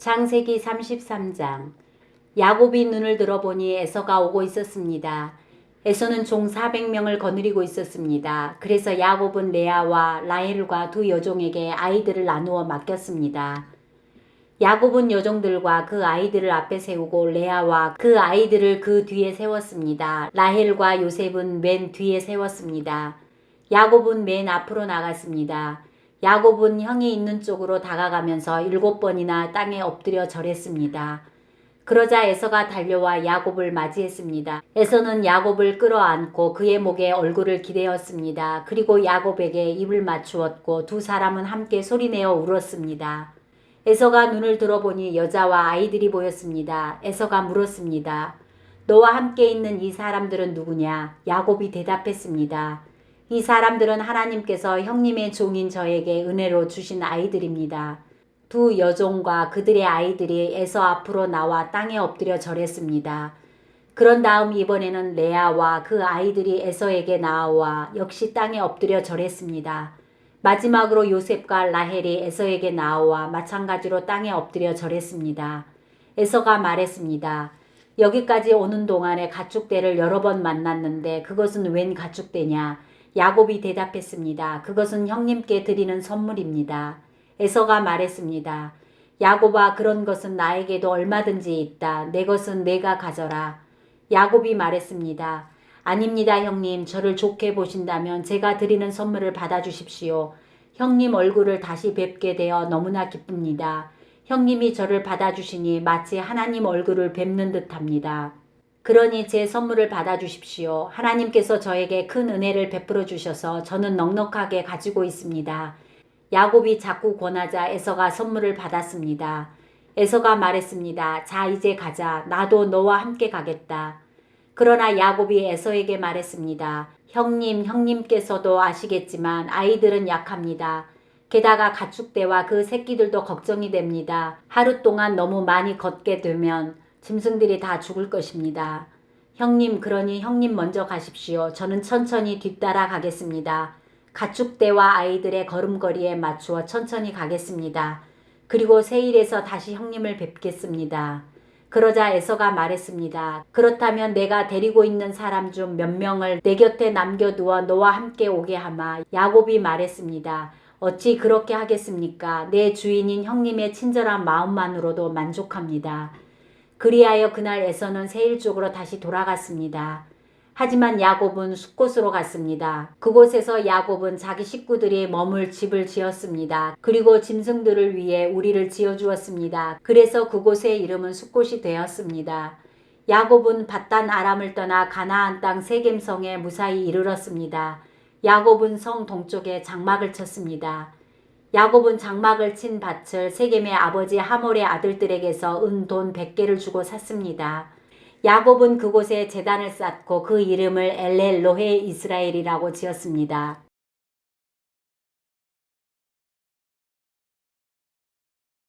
창세기 33장 야곱이 눈을 들어보니 에서가 오고 있었습니다. 에서는 종 400명을 거느리고 있었습니다. 그래서 야곱은 레아와 라헬과 두 여종에게 아이들을 나누어 맡겼습니다. 야곱은 여종들과 그 아이들을 앞에 세우고 레아와 그 아이들을 그 뒤에 세웠습니다. 라헬과 요셉은 맨 뒤에 세웠습니다. 야곱은 맨 앞으로 나갔습니다. 야곱은 형이 있는 쪽으로 다가가면서 일곱 번이나 땅에 엎드려 절했습니다. 그러자 에서가 달려와 야곱을 맞이했습니다. 에서는 야곱을 끌어안고 그의 목에 얼굴을 기대었습니다. 그리고 야곱에게 입을 맞추었고 두 사람은 함께 소리내어 울었습니다. 에서가 눈을 들어보니 여자와 아이들이 보였습니다. 에서가 물었습니다. 너와 함께 있는 이 사람들은 누구냐? 야곱이 대답했습니다. 이 사람들은 하나님께서 형님의 종인 저에게 은혜로 주신 아이들입니다. 두 여종과 그들의 아이들이 에서 앞으로 나와 땅에 엎드려 절했습니다. 그런 다음 이번에는 레아와 그 아이들이 에서에게 나와 역시 땅에 엎드려 절했습니다. 마지막으로 요셉과 라헬이 에서에게 나와 마찬가지로 땅에 엎드려 절했습니다. 에서가 말했습니다. 여기까지 오는 동안에 가축대를 여러 번 만났는데 그것은 웬 가축대냐? 야곱이 대답했습니다. 그것은 형님께 드리는 선물입니다. 에서가 말했습니다. 야곱아 그런 것은 나에게도 얼마든지 있다. 내 것은 내가 가져라. 야곱이 말했습니다. 아닙니다 형님 저를 좋게 보신다면 제가 드리는 선물을 받아주십시오. 형님 얼굴을 다시 뵙게 되어 너무나 기쁩니다. 형님이 저를 받아주시니 마치 하나님 얼굴을 뵙는 듯합니다. 그러니 제 선물을 받아주십시오. 하나님께서 저에게 큰 은혜를 베풀어 주셔서 저는 넉넉하게 가지고 있습니다. 야곱이 자꾸 권하자 에서가 선물을 받았습니다. 에서가 말했습니다. 자, 이제 가자. 나도 너와 함께 가겠다. 그러나 야곱이 에서에게 말했습니다. 형님, 형님께서도 아시겠지만 아이들은 약합니다. 게다가 가축대와 그 새끼들도 걱정이 됩니다. 하루 동안 너무 많이 걷게 되면 짐승들이 다 죽을 것입니다. 형님, 그러니 형님 먼저 가십시오. 저는 천천히 뒤따라 가겠습니다. 가축대와 아이들의 걸음걸이에 맞추어 천천히 가겠습니다. 그리고 세일에서 다시 형님을 뵙겠습니다. 그러자 에서가 말했습니다. 그렇다면 내가 데리고 있는 사람 중 몇 명을 내 곁에 남겨두어 너와 함께 오게 하마. 야곱이 말했습니다. 어찌 그렇게 하겠습니까? 내 주인인 형님의 친절한 마음만으로도 만족합니다. 그리하여 그날 에서는 세일 쪽으로 다시 돌아갔습니다. 하지만 야곱은 숲곳으로 갔습니다. 그곳에서 야곱은 자기 식구들이 머물 집을 지었습니다. 그리고 짐승들을 위해 우리를 지어주었습니다. 그래서 그곳의 이름은 숲곳이 되었습니다. 야곱은 바단 아람을 떠나 가나안 땅 세겜성에 무사히 이르렀습니다. 야곱은 성 동쪽에 장막을 쳤습니다. 야곱은 장막을 친 밭을 세겜의 아버지 하몰의 아들들에게서 은 돈 100개를 주고 샀습니다. 야곱은 그곳에 재단을 쌓고 그 이름을 엘렐로헤 이스라엘이라고 지었습니다.